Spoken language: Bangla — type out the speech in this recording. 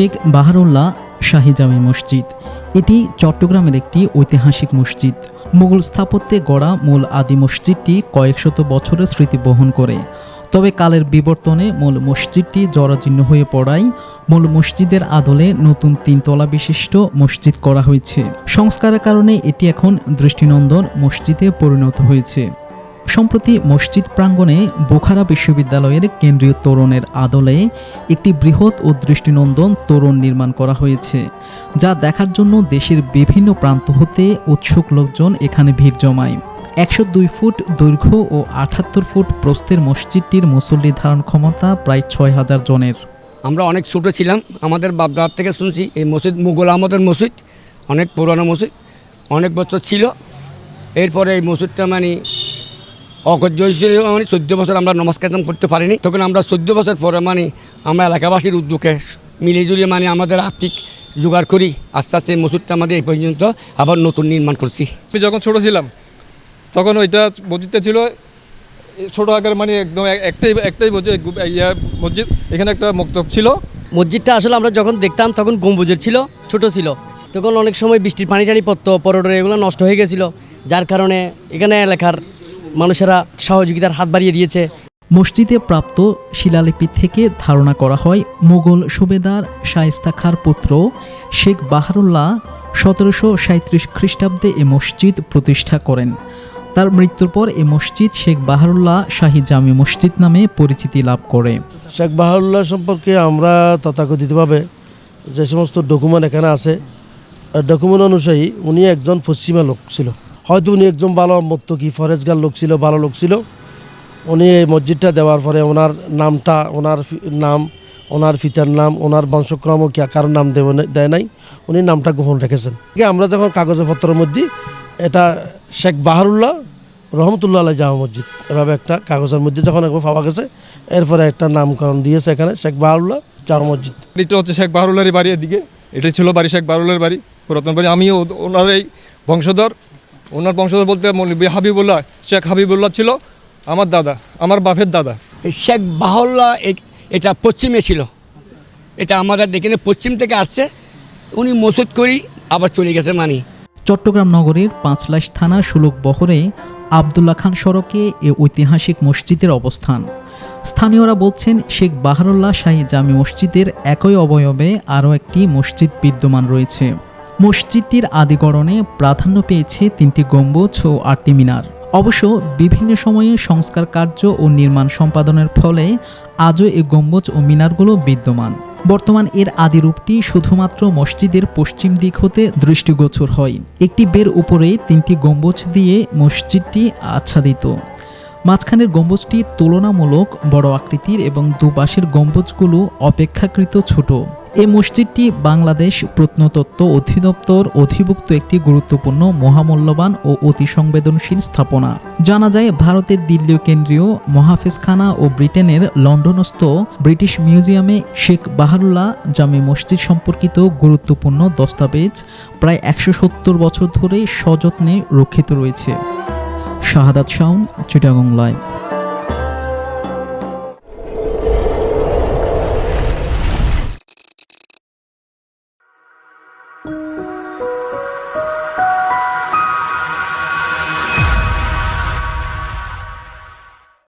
শেখ বাহারুল্লাহ শাহী জামি মসজিদ। এটি চট্টগ্রামের একটি ঐতিহাসিক মসজিদ। মুঘল স্থাপত্যে গড়া মূল আদি মসজিদটি কয়েকশত বছরের স্মৃতি বহন করে। তবে কালের বিবর্তনে মূল মসজিদটি জরাজীর্ণ হয়ে পড়ায় মূল মসজিদের আদলে নতুন তিনতলা বিশিষ্ট মসজিদ করা হয়েছে। সংস্কারের কারণে এটি এখন দৃষ্টিনন্দন মসজিদে পরিণত হয়েছে। সম্প্রতি মসজিদ প্রাঙ্গণে বোখারা বিশ্ববিদ্যালয়ের কেন্দ্রীয় তোরণের আদলে একটি বৃহৎ ও দৃষ্টিনন্দন তোরণ নির্মাণ করা হয়েছে, যা দেখার জন্য দেশের বিভিন্ন প্রান্ত হতে উৎসুক লোকজন এখানে ভিড় জমায়। একশো দুই ফুট দৈর্ঘ্য ও আটাত্তর ফুট প্রস্থের মসজিদটির মুসল্লি ধারণ ক্ষমতা প্রায় ছয় হাজার জনের। আমরা অনেক ছোটো ছিলাম, আমাদের বাপদার থেকে শুনছি, এই মসজিদ মুঘল আহমদের মসজিদ, অনেক পুরনো মসজিদ, অনেক বছর ছিল। এরপরে এই মসজিদটা মানে অকর্য হয়েছিল মানে চোদ্দ বছর আমরা নমস্কার করতে পারিনি। তখন আমরা চোদ্দ বছর পরে মানে আমরা এলাকাবাসীর উদ্যোগে মিলে জুলিয়ে মানে আমাদের আর্থিক জোগাড় করি আস্তে আস্তে মসুরটা আমাদের এই পর্যন্ত আবার নতুন নির্মাণ করছি। আমি যখন ছোটো ছিলাম তখন ওইটা মসজিদটা ছিল ছোট আকার মানে একদম একটাই একটাই মসজিদ ইয়া মসজিদ এখানে একটা মক্তব ছিল। মসজিদটা আসলে আমরা যখন দেখতাম তখন গম্বুজের ছিল ছোট ছিল। তখন অনেক সময় বৃষ্টির পানি টানি পড়তো পরোটরে এগুলো নষ্ট হয়ে গেছিল। যার কারণে এখানে এলাকার মানুষেরা সহযোগিতার হাত বাড়িয়ে দিয়েছে। মসজিদে প্রাপ্ত শিলালিপি থেকে ধারণা করা হয় মুঘল সুবেদার শায়েস্তা খার পুত্র শেখ বাহারুল্লাহ সতেরোশো সাঁত্রিশ খ্রিস্টাব্দে এ মসজিদ প্রতিষ্ঠা করেন। তার মৃত্যুর পর এ মসজিদ শেখ বাহারুল্লাহ শাহী জামি মসজিদ নামে পরিচিতি লাভ করে। শেখ বাহারুল্লাহ সম্পর্কে আমরা তথাকথিতভাবে যে সমস্ত ডকুমেন্ট এখানে আছে ডকুমেন্ট অনুযায়ী উনি একজন পশ্চিমা লোক ছিল। হয়তো উনি একজন ভালো মত্তকি ফরেজগার লোক ছিল, ভালো লোক ছিল। উনি এই মসজিদটা দেওয়ার পরে ওনার নামটা, ওনার নাম, ওনার পিতার নাম, ওনার বংশক্রম কি কারোর নাম দেব দেয় নাই। উনি নামটা গ্রহণ রেখেছেন। আমরা যখন কাগজপত্রের মধ্যে এটা শেখ বাহারুল্লাহ রহমতুল্লাহ আলাই জামা মসজিদ, এভাবে একটা কাগজের মধ্যে যখন একবার পাওয়া গেছে, এরপরে একটা নামকরণ দিয়েছে এখানে শেখ বাহারুল্লাহ জামা মসজিদ। এটা হচ্ছে শেখ বাহরুল্লাহর বাড়ি এদিকে। এটা ছিল বাড়ি, শেখ বাহরুল্লাহর বাড়ি, পুরাতন বাড়ি। আমিও ওনার এই বংশধর ওনার বংশধর বলতে হাবিবুল্লাহ শেখ হাবিবুল্লাহ ছিল আমার দাদা আমার বাপের দাদা। শেখ বাহল্লা এটা পশ্চিমে ছিল। এটা আমাদের দেখে পশ্চিম থেকে আসছে উনি মসুদ করি আবার চলে গেছে মানি। চট্টগ্রাম নগরের পাঁচলাইশ থানার সুলুক বহরে আবদুল্লাহ খান সড়কে এ ঐতিহাসিক মসজিদের অবস্থান। স্থানীয়রা বলছেন শেখ বাহারুল্লাহ শাহী জামি মসজিদের একই অবয়বে আরও একটি মসজিদ বিদ্যমান রয়েছে। মসজিদটির আদিগড়নে প্রাধান্য পেয়েছে তিনটি গম্বুজ ও আটটি মিনার। অবশ্য বিভিন্ন সময়ে সংস্কার কার্য ও নির্মাণ সম্পাদনের ফলে আজও এই গম্বুজ ও মিনারগুলো বিদ্যমান। বর্তমান এর আদি রূপটি শুধুমাত্র মসজিদের পশ্চিম দিক হতে দৃষ্টিগোচর হয়। একটি বের উপরে তিনটি গম্বুজ দিয়ে মসজিদটি আচ্ছাদিত। মাঝখানের গম্বুজটি তুলনামূলক বড় আকৃতির এবং দুপাশের গম্বুজগুলো অপেক্ষাকৃত ছোট। এই মসজিদটি বাংলাদেশ প্রত্নতত্ত্ব অধিদপ্তর অধিভুক্ত একটি গুরুত্বপূর্ণ, মহামূল্যবান ও অতি সংবেদনশীল স্থাপনা। জানা যায়, ভারতের দিল্লীয় কেন্দ্রীয় মহাফেজখানা ও ব্রিটেনের লন্ডনস্থ ব্রিটিশ মিউজিয়ামে শেখ বাহারুল্লাহ জামে মসজিদ সম্পর্কিত গুরুত্বপূর্ণ দস্তাবেজ প্রায় একশো সত্তর বছর ধরে সযত্নে রক্ষিত রয়েছে। শাহাদাত শাউন চিটাগং লাইভ।